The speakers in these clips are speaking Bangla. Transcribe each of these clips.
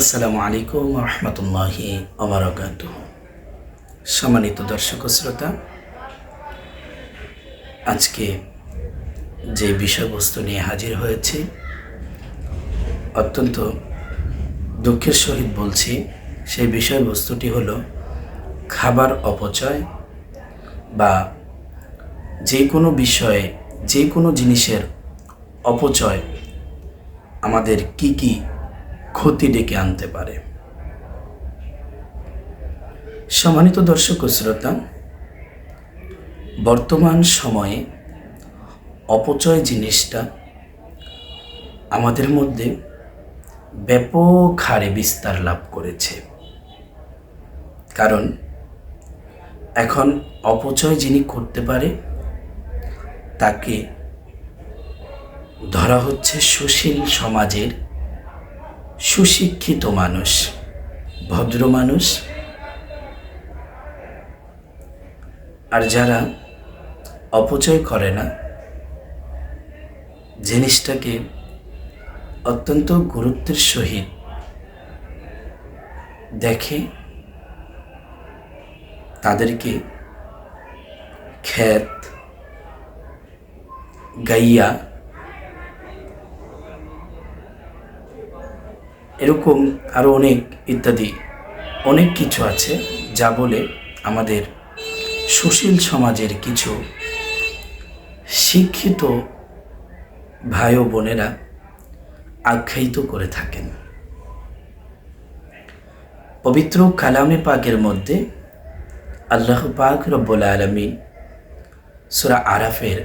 আসসালামু আলাইকুম রহমতুল্লাহি আবরাকাত সম্মানিত দর্শক শ্রোতা, আজকে যে বিষয়বস্তু নিয়ে হাজির হয়েছে, অত্যন্ত দুঃখের সহিত বলছি, সেই বিষয়বস্তুটি হলো খাবার অপচয় বা যে কোনো বিষয়ে, যে কোনো জিনিসের অপচয় আমাদের কি কি ক্ষতি ডেকে আনতে পারে। সম্মানিত দর্শক শ্রোতা, বর্তমান সময়ে অপচয় জিনিসটা আমাদের মধ্যে ব্যাপক হারে বিস্তার লাভ করেছে। কারণ এখন অপচয় যিনি করতে পারে, তাকে ধরা হচ্ছে সুশীল সমাজের সুশিক্ষিত মানুষ, ভদ্র মানুষ। আর যারা অপচয় করে না, জিনিসটাকে অত্যন্ত গুরুত্বের সহিত দেখে তাদেরকে ক্ষেত গাইয়া এরকম আরও অনেক ইত্যাদি অনেক কিছু আছে যা বলে আমাদের সুশীল সমাজের কিছু শিক্ষিত ভাই ও বোনেরা আখ্যায়িত করে থাকেন। পবিত্র কালামে পাকের মধ্যে আল্লাহ পাক রব্বুল আলমিন সুরা আরাফের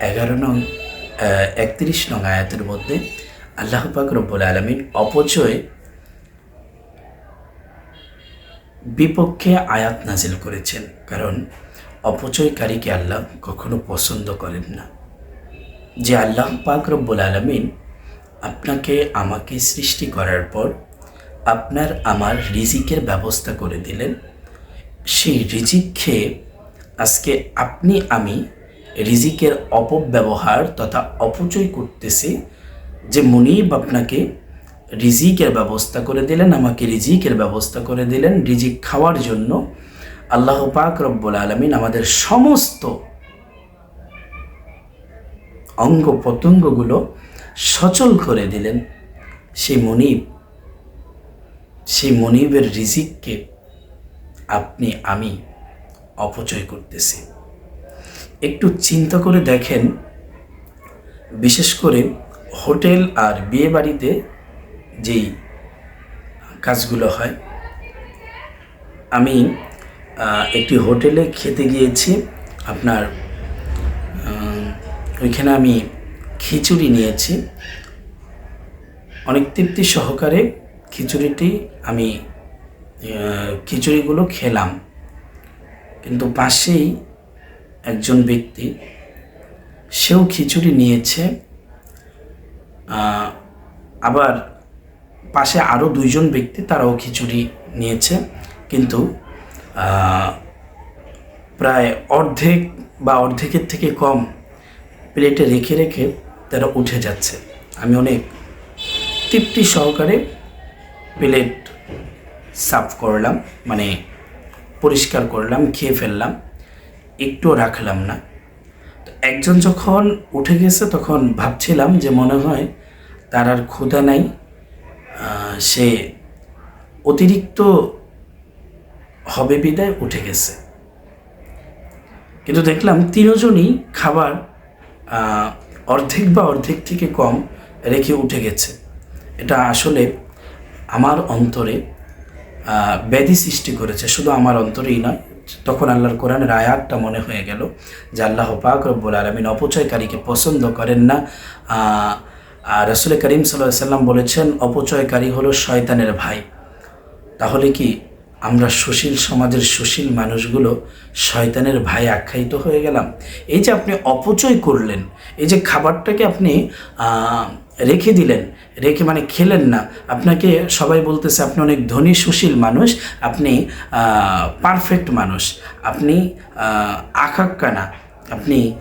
এগারো নং একত্রিশ নং আয়াতের মধ্যে আল্লাহ পাক রব্বুল আলমিন অপচয় বিপক্ষে আয়াত নাজিল করেছেন। কারণ অপচয়কারীকে আল্লাহ কখনো পছন্দ করেন না। যে আল্লাহ পাক রব্বুল আলমিন আপনাকে আমাকে সৃষ্টি করার পর আপনার আমার রিজিকের ব্যবস্থা করে দিলেন, সেই রিজিক খেয়ে আজকে আপনি আমি রিজিকের অপব্যবহার তথা অপচয় করতেছি যে মুনিব আপনাকে রিজিকের ব্যবস্থা করে দিলেন, আমাকে রিজিকের ব্যবস্থা করে দিলেন, রিজিক খাওয়ার জন্য আল্লাহ পাক রব্বুল আলমিন আমাদের সমস্ত অঙ্গ প্রত্যঙ্গগুলো সচল করে দিলেন। সেই মনিব, সেই মনিবের রিজিককে আপনি, আমি অপচয় করতেছি। একটু চিন্তা করে দেখেন, বিশেষ করে হোটেল আর বিয়ে বাড়িতে যেই কাজগুলো হয়, আমি একটি হোটেলে খেতে গিয়েছি। আপনার ওইখানে আমি খিচুড়ি নিয়েছি। অনেক তৃপ্তি সহকারে খিচুড়িটি আমি খিচুড়িগুলো খেলাম। কিন্তু পাশেই একজন ব্যক্তি, সেও খিচুড়ি নিয়েছে। আবার পাশে আরও দুইজন ব্যক্তি তারাও খিচুড়ি নিয়েছে, কিন্তু প্রায় অর্ধেক বা অর্ধেকের থেকে কম প্লেটে রেখে রেখে তারা উঠে যাচ্ছে। আমি অনেক তৃপ্তি সহকারে প্লেট সাফ করলাম মানে পরিষ্কার করলাম, খেয়ে ফেললাম, একটুও রাখলাম না। একজন যখন উঠে গেছে, তখন ভাবছিলাম যে মনে হয় তার আর ক্ষুধা নাই। সে অতিরিক্ত হবে বিদায়, উঠে গেছে। কিন্তু দেখলাম তিনজনই খাবার অর্ধেক বা অর্ধেক থেকে কম রেখে উঠে গেছে। এটা আসলে আমার অন্তরে ব্যাধি সৃষ্টি করেছে, শুধু আমার অন্তরেই নয় তখন আল্লাহর কোরআনের আয়াতটা মনে হয়ে গেল যে আল্লাহ পাক রব্বুল আলমিন অপচয়কারীকে পছন্দ করেন না। রসুল করিম সাল্লাহ সাল্লাম বলেছেন, অপচয়কারী হলো শয়তানের ভাই। তাহলে কি আমরা সুশীল সমাজের সুশীল মানুষগুলো শয়তানের ভাই আখ্যায়িত হয়ে গেলাম? এই যে আপনি অপচয় করলেন, এই যে খাবারটাকে আপনি রেখে দিলেন। রেখে মানে খেলেন না। আপনাকে সবাই বলতেছে, আপনি অনেক ধনী, সুশীল মানুষ। আপনি পারফেক্ট মানুষ। আপনি আকাক্কানা। আপনি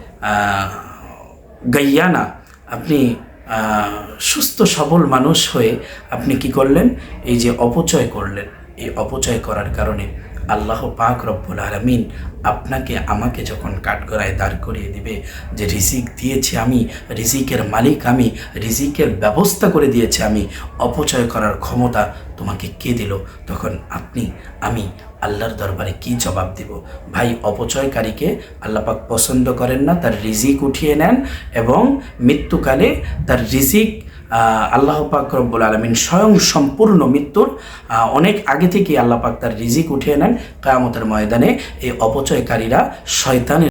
গাইয়ানা। আপনি সুস্থ, সবল মানুষ হয়ে আপনি কি করলেন? এই যে অপচয় করলেন। এই অপচয় করার কারণে আল্লাহ পাক রব্বুল আলমিন আপনাকে আমাকে যখন কাঠগড়ায় দাঁড় করিয়ে দিবে যে রিজিক দিয়েছি আমি, রিজিকের মালিক আমি, রিজিকের ব্যবস্থা করে দিয়েছি আমি, অপচয় করার ক্ষমতা তোমাকে কে দিল? তখন আপনি, আমি আল্লাহর দরবারে কি জবাব দিব? ভাই, অপচয়কারীকে আল্লাপাক পছন্দ করেন না, তার রিজিক উঠিয়ে নেন এবং মৃত্যুকালে তার রিজিক আল্লাহ পাক রব্বুল আলমিন স্বয়ং সম্পূর্ণ মৃত্যুর অনেক আগে থেকেই আল্লাহ পাক তার রিজিক উঠিয়ে নেন। কায়ামতের ময়দানে এই অপচয়কারীরা শয়তানের